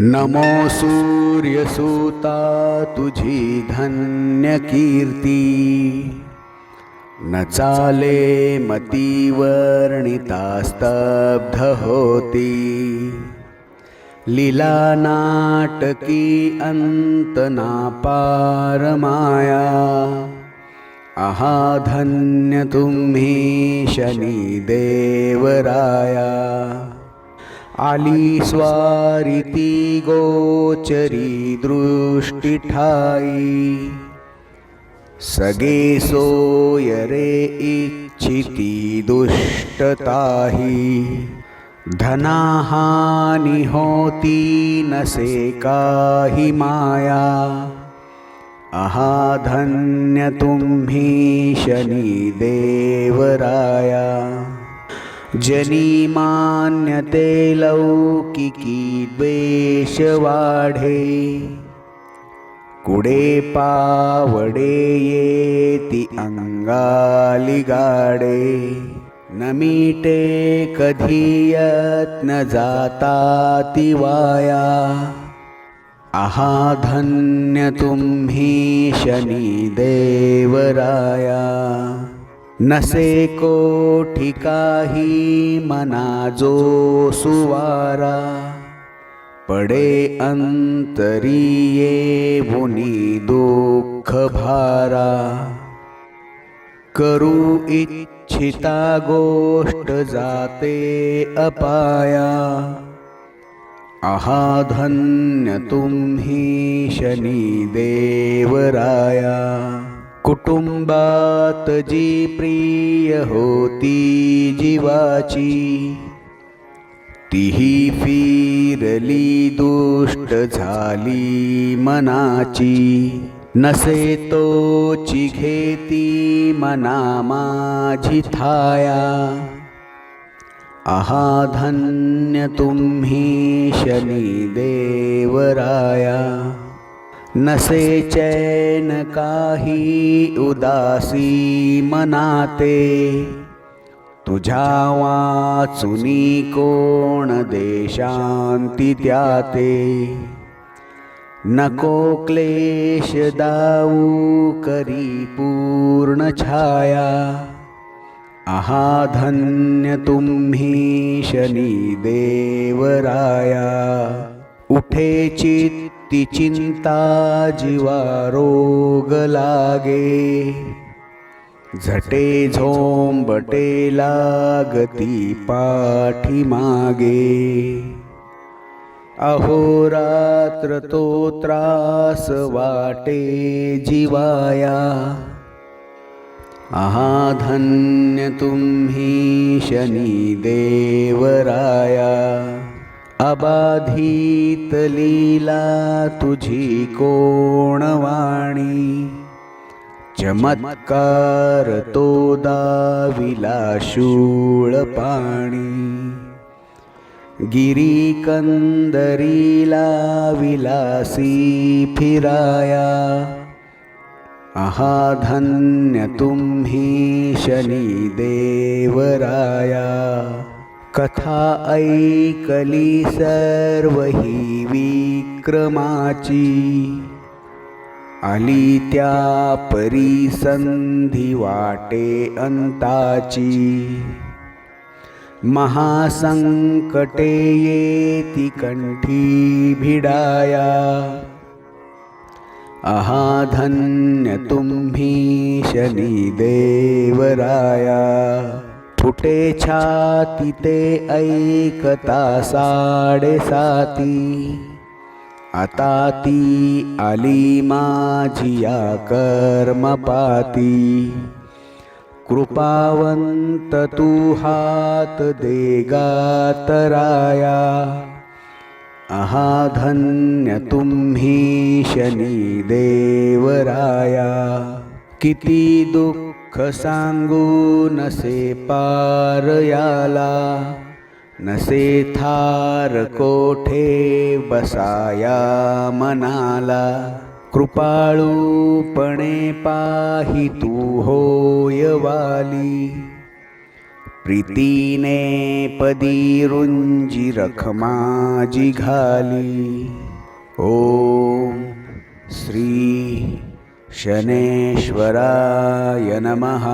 नमो सूर्यसूता तुझी धन्य कीर्ती न चाले मतीवर्णिता स्तब्ध होती. लीला नाटकी अंतना माया. आहा धन्य तुम्ही शनी देवराया आली स्वारिती गोचरी दृष्टी ठाई। सगे सोय रे इच्छिती दुष्टताही। धनाहानी होती नसे काही माया। आहा धन्य तुम्ही शनी देवराया। जनी मान्यते लौकिकी द्वेष वाढे कुडे पावडे येती अंगाली गाडे न मिटे कधी यत्न जाता ती वाया। आहा धन्य तुम्ही शनी देवराया। नसे कोठी काही मना जो सुवारा. पडे अंतरी बुनी दुःख भारा. करू इच्छिता गोष्ट जाते अपाया. आहा धन्य तुम्ही शनी देवराया. कुटुंबात जी प्रिय होती जीवाची तीही फिरली दुष्ट झाली मनाची. नसे तोची घेती मना माझी थाया. आहा धन्य तुम्ही शनी देवराया. नसे चैन काही उदासी मनाते। तुझ्या वाचुनी कोण देशांती त्याते। नको क्लेश दाऊ करी पूर्ण छाया। आहा धन्य तुम्ही शनी देवराया। उठे चित्त चिंता जीवा रोग लागे. झटे झोंबटे लागती पाठी मागे अहोरात्र तो त्रास वाटे जीवाया. आहा धन्य तुम्ही शनी देवराया. अबाधित लीला तुझी कोणवाणी? चमत्कार तो दाविला शूळ पाणी. गिरी कंदरीला विलासी फिराया. आहा धन्य तुम्ही शनी देवराया. कथा ऐकली सर्व ही विक्रमाची. आली त्या परी संधी वाटे अंताची. महासंकटे येती कंठी भिडाया. आहा धन्य तुम्ही शनी देवराया. फुटे छाती ते ऐकता साडेसाती आता ती आली माझी या कर्मपाती. कृपावंत तू हात दे गातराया. आहा धन्य तुम्ही शनी देवराया. किती दुःख सांगू नसे पार याला नसे थार कोठे बसाया मनाला. कृपाळूपणे पाही तू होय वाली. प्रीतीने पदी रखमाजी घाली. ओम श्री शनेश्वराय नमः।